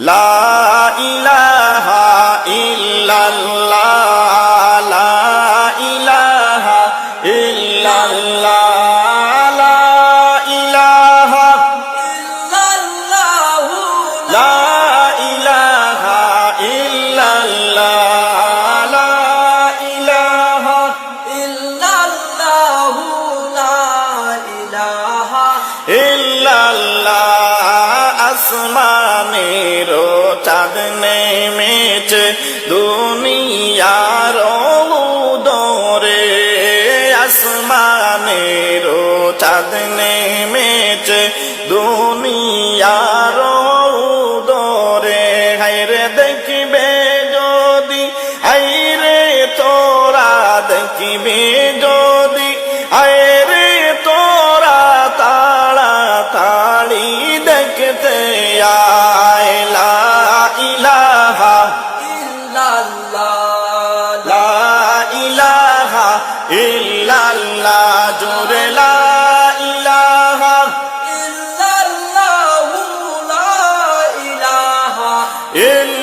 লা ইলাহা আসমানেরও চাঁদ নেমেছে দুনিয়ারও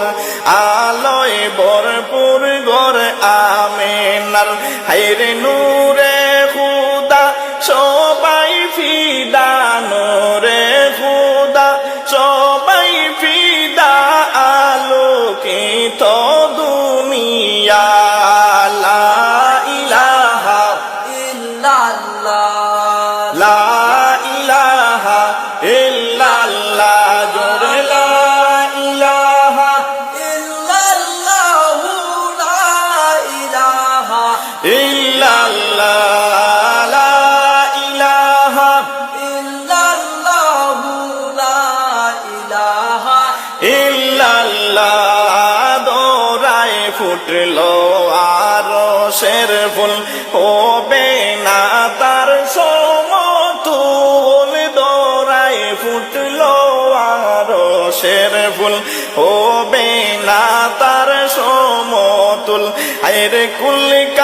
নার আলোয় ভরপুর ঘর আমেনার। হাইরে নূরে খুদা সবাই ফিদা কুল্লিকা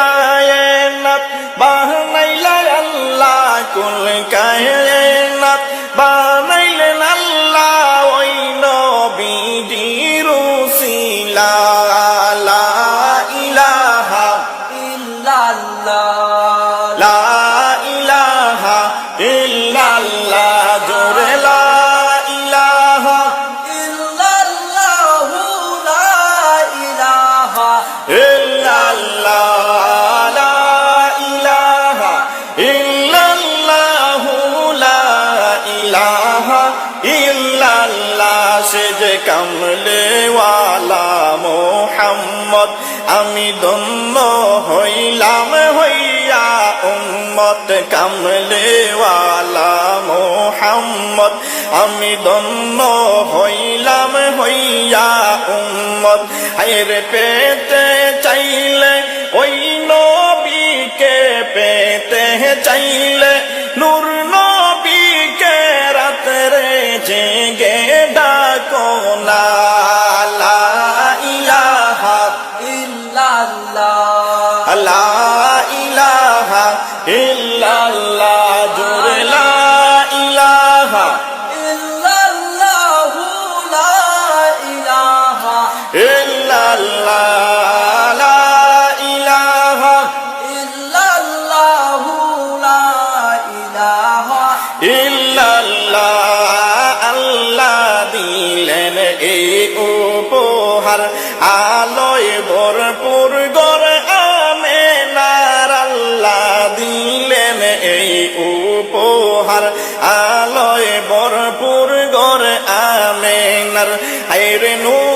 কামলে মোহাম্মদ, আমি ধন্য হইলাম হইয়া উম্মত। কামলে মোহাম্মদ, আমি ধন্য হইলাম হইয়া উম্মত। হের পেতে চাইলে ওই নবীকে পেতে চাইলে উপহার, আলোয় ভরপুর গড় আমে নারাল্লা দিলেন এই উপহার, আলোয় ভরপুর গড় আমে নার। আইরে নূর